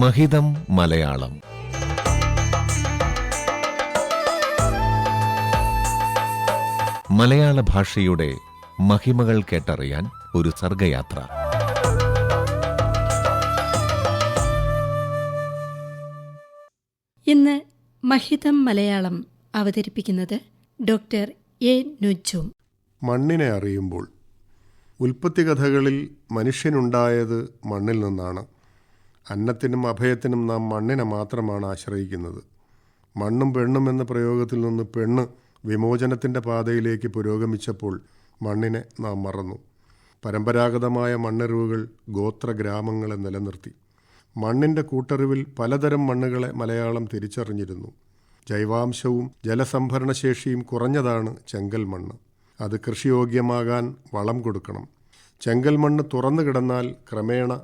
മഹിതം മലയാളം. മലയാള ഭാഷയുടെ മഹിമകൾ കേട്ടറിയാൻ ഒരു സർഗയാത്ര. ഇന്ന് മഹിതം മലയാളം അവതരിപ്പിക്കുന്നത് ഡോക്ടർ എ നുജും മണ്ണിനെ അറിയുമ്പോൾ ഉൽപ്പത്തി കഥകളിൽ മനുഷ്യനുണ്ടായത് മണ്ണിൽ നിന്നാണ്. അന്നത്തിനും അഭയത്തിനും നാം മണ്ണിനെ മാത്രമാണ് ആശ്രയിക്കുന്നത്. മണ്ണും പെണ്ണും എന്ന പ്രയോഗത്തിൽ നിന്ന് പെണ്ണ് വിമോചനത്തിന്റെ പാതയിലേക്ക് പുരോഗമിച്ചപ്പോൾ മണ്ണിനെ നാം മറന്നു. പരമ്പരാഗതമായ മണ്ണറിവുകൾ ഗോത്ര ഗ്രാമങ്ങളെ നിലനിർത്തി. മണ്ണിന്റെ കൂട്ടറിവിൽ പലതരം മണ്ണുകളെ മലയാളം തിരിച്ചറിഞ്ഞിരുന്നു. ജൈവാംശവും ജലസംഭരണശേഷിയും കുറഞ്ഞതാണ് ചെങ്കൽ മണ്ണ്. അത് കൃഷിയോഗ്യമാകാൻ വളം കൊടുക്കണം. ചെങ്കൽ മണ്ണ് തുറന്നു കിടന്നാൽ ക്രമേണ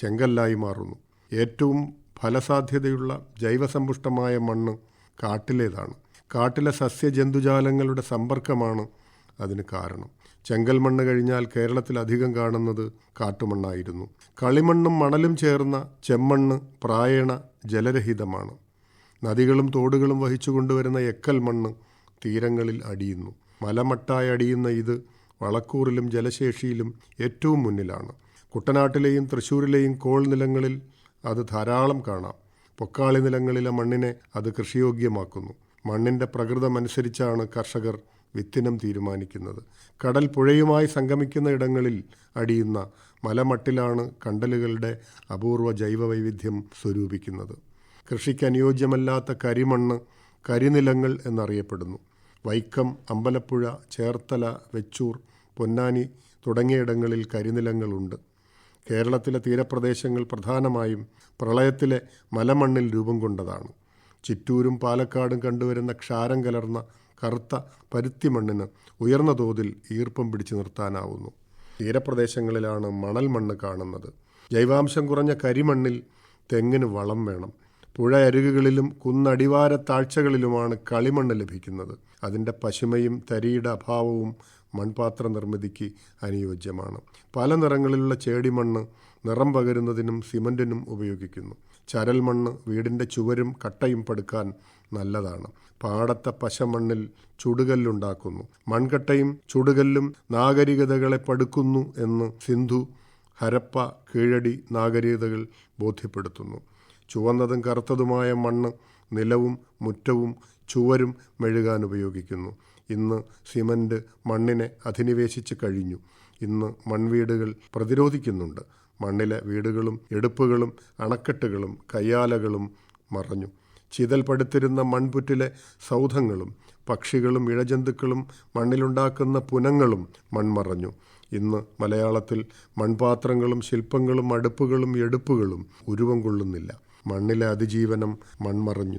ചെങ്കല്ലായി മാറുന്നു. ഏറ്റവും ഫലസാധ്യതയുള്ള ജൈവസമ്പുഷ്ടമായ മണ്ണ് കാട്ടിലേതാണ്. കാട്ടിലെ സസ്യജന്തുജാലങ്ങളുടെ സമ്പർക്കമാണ് അതിന് കാരണം. ചെങ്കൽ മണ്ണ് കഴിഞ്ഞാൽ കേരളത്തിൽ അധികം കാണുന്നത് കാട്ടുമണ്ണായിരുന്നു. കളിമണ്ണും മണലും ചേർന്ന ചെമ്മണ്ണ് പ്രായണ ജലരഹിതമാണ്. നദികളും തോടുകളും വഹിച്ചു കൊണ്ടുവരുന്ന എക്കൽ മണ്ണ് തീരങ്ങളിൽ അടിയുന്നു. മലമട്ടായി അടിയുന്ന ഇത് വളക്കൂറിലും ജലശേഷിയിലും ഏറ്റവും മുന്നിലാണ്. കുട്ടനാട്ടിലെയും തൃശ്ശൂരിലെയും കോൾ നിലങ്ങളിൽ അത് ധാരാളം കാണാം. പൊക്കാളി നിലങ്ങളിലെ മണ്ണിനെ അത് കൃഷിയോഗ്യമാക്കുന്നു. മണ്ണിന്റെ പ്രകൃതമനുസരിച്ചാണ് കർഷകർ വിത്തിനം തീരുമാനിക്കുന്നത്. കടൽ പുഴയുമായി സംഗമിക്കുന്ന ഇടങ്ങളിൽ അടിയുന്ന മലമട്ടിലാണ് കണ്ടലുകളുടെ അപൂർവ ജൈവവൈവിധ്യം സ്വരൂപിക്കുന്നത്. കൃഷിക്ക് അനുയോജ്യമല്ലാത്ത കരിമണ്ണ് കരിനിലങ്ങൾ എന്നറിയപ്പെടുന്നു. വൈക്കം അമ്പലപ്പുഴ ചേർത്തല വെച്ചൂർ പൊന്നാനി തുടങ്ങിയ ഇടങ്ങളിൽ കരിനിലങ്ങളുണ്ട്. കേരളത്തിലെ തീരപ്രദേശങ്ങൾ പ്രധാനമായും പ്രളയത്തിലെ മലമണ്ണിൽ രൂപം കൊണ്ടതാണ്. ചിറ്റൂരും പാലക്കാടും കണ്ടുവരുന്ന ക്ഷാരം കലർന്ന കറുത്ത പരുത്തി മണ്ണിന് ഉയർന്ന തോതിൽ ഈർപ്പം പിടിച്ചു നിർത്താനാവുന്നു. തീരപ്രദേശങ്ങളിലാണ് മണൽ മണ്ണ് കാണുന്നത്. ജൈവാംശം കുറഞ്ഞ കരിമണ്ണിൽ തെങ്ങിന് വളം വേണം. പുഴ അരുകുകളിലും കുന്നടിവാര താഴ്ചകളിലുമാണ് കളിമണ്ണ് ലഭിക്കുന്നത്. അതിന്റെ പശിമയും തരിയുടെ അഭാവവും മൺപാത്ര നിർമ്മിതിക്ക് അനുയോജ്യമാണ്. പല നിറങ്ങളിലുള്ള ചേടിമണ്ണ് നിറം പകരുന്നതിനും സിമന്റിനും ഉപയോഗിക്കുന്നു. ചരൽ മണ്ണ് വീടിന്റെ ചുവരും കട്ടയും പടുക്കാൻ നല്ലതാണ്. പാടത്തെ പശമണ്ണിൽ ചുടുകല്ലുണ്ടാക്കുന്നു മൺകട്ടയും ചുടുകല്ലും നാഗരികതകളെ പടുക്കുന്നു എന്ന് സിന്ധു ഹരപ്പ കീഴടി നാഗരികതകൾ ബോധ്യപ്പെടുത്തുന്നു. ചുവന്നതും കറുത്തതുമായ മണ്ണ് നിലവും മുറ്റവും ചുവരും മെഴുകാൻ ഉപയോഗിക്കുന്നു. ഇന്ന് സിമന്റ് മണ്ണിനെ അധിനിവേശിച്ച് കഴിഞ്ഞു. ഇന്ന് മൺവീടുകൾ പ്രതിരോധിക്കുന്നുണ്ട്. മണ്ണിലെ വീടുകളും എടുപ്പുകളും അണക്കെട്ടുകളും കയ്യാലകളും മറഞ്ഞു. ചിതൽ പടുത്തിരുന്ന മൺപുറ്റിലെ സൗധങ്ങളും പക്ഷികളും ഇഴജന്തുക്കളും മണ്ണിലുണ്ടാക്കുന്ന പുനങ്ങളും മൺമറഞ്ഞു. ഇന്ന് മലയാളത്തിൽ മൺപാത്രങ്ങളും ശില്പങ്ങളും അടുപ്പുകളും എടുപ്പുകളും ഉരുവം കൊള്ളുന്നില്ല. മണ്ണിലെ അതിജീവനം മൺമറഞ്ഞു.